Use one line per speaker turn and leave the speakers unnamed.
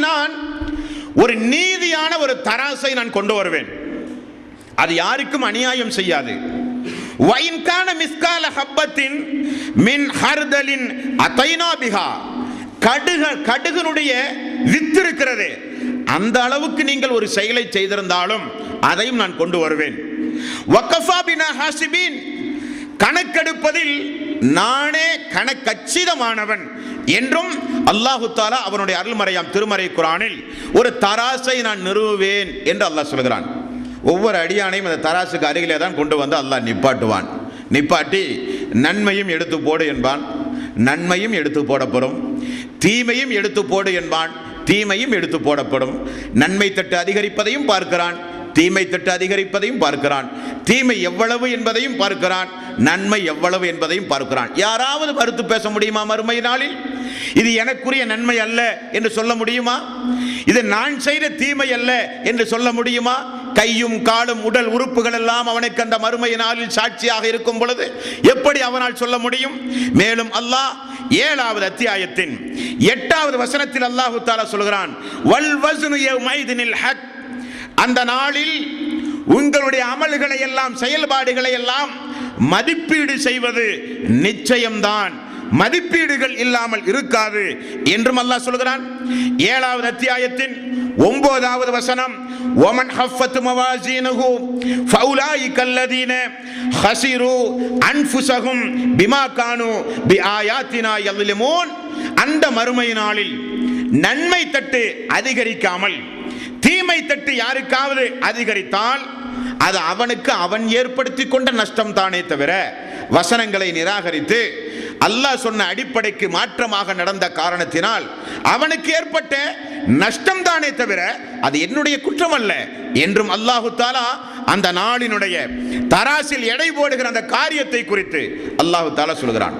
நான் ஒரு நீதியான ஒரு தராசை நான் கொண்டு வருவேன். அது யாருக்கும் அநியாயம் செய்யாது. வைன்கான மிஸ்கால ஹப்பத்தின் மின் ஹர்தலின் அத்தைனாபிகா பிஹா. கடுக கடுகனுடைய வித்து இருக்கிறது. அந்த அளவுக்கு நீங்கள் ஒரு செயலை செய்திருந்தாலும் அதையும் நான் கொண்டு வருவேன். வக்கஃபா பினா ஹாசிபின். கணக்கெடுப்பதில் நானே கணக்கச்சிதமானவன் என்றும் அல்லாஹு தாலா அவனுடைய அருள்மறையாம் திருமறை குரானில் ஒரு தராசை நான் நிறுவுவேன் என்று அல்லாஹ் சொல்கிறான். ஒவ்வொரு அடியானையும் அந்த தராசுக்கு அருகிலே தான் கொண்டு வந்து அல்லாஹ் நிப்பாட்டுவான். நிப்பாட்டி நன்மையும் எடுத்து போடு என்பான். நன்மையும் எடுத்து போடப்படும். தீமையும் எடுத்து போடு என்பான். தீமையும் எடுத்து போடப்படும். நன்மை தட்டு அதிகரிப்பதையும் பார்க்கிறான். தீமை தட்டு அதிகரிப்பதையும் பார்க்கிறான். தீமை எவ்வளவு என்பதையும் பார்க்கிறான். நன்மை எவ்வளவு என்பதையும் பார்க்கிறான். யாராவது மறுத்து பேச முடியுமா மறுமை நாளில்? இது எனக்குரிய நன்மை அல்ல என்று சொல்ல முடியுமா? இது நான் செய்த தீமை அல்ல என்று சொல்ல முடியுமா? கையும் காலும் உடல் உறுப்புகள் எல்லாம் அவனுக்கு அந்த மறுமை நாளில் சாட்சியாக இருக்கும் பொழுது எப்படி அவனால் சொல்ல முடியும்? மேலும் அல்லாஹ் ஏழாவது அத்தியாயத்தின் எட்டாவது வசனத்தில் அல்லாஹு தாலா சொல்கிறான் வல் வஸ்னு ஹக். அந்த நாளில் உங்களுடைய அமல்களை எல்லாம் செயல்பாடுகளை எல்லாம் மதிப்பீடு செய்வது நிச்சயம்தான். மதிப்பீடுகள் இல்லாமல் இருக்காது என்றும் அல்லாஹ் சொல்கிறான். ஏழாவது அத்தியாயத்தின் ஒன்பதாவது வசனம் ஒமன் ஹஃபத் மவாசீனஹு ஃபௌலாயி கல்லதீன ஹசிரு அன்ஃபுசஹும் பிமா கானு பி ஆயாத்தினா யல்லிமூன் அந்த மறுமை நாளில் நன்மை தட்டு அதிகரிக்காமல் தீமை தட்டு யாருக்காவது அதிகரித்தால் அது அவனுக்கு அவன் ஏற்படுத்தி கொண்ட நஷ்டம் தானே தவிர வசனங்களை நிராகரித்து அல்லாஹ் சொன்ன அடிப்படைக்கு மாற்றமாக நடந்த காரணத்தினால் அவனுக்கு ஏற்பட்ட நஷ்டம் தானே தவிர அது என்னுடைய குற்றம் அல்ல என்றும் அல்லாஹு தாலா அந்த நாளினுடைய தராசில் எடை போடுகிற அந்த காரியத்தை குறித்து அல்லாஹு தாலா சொல்கிறான்.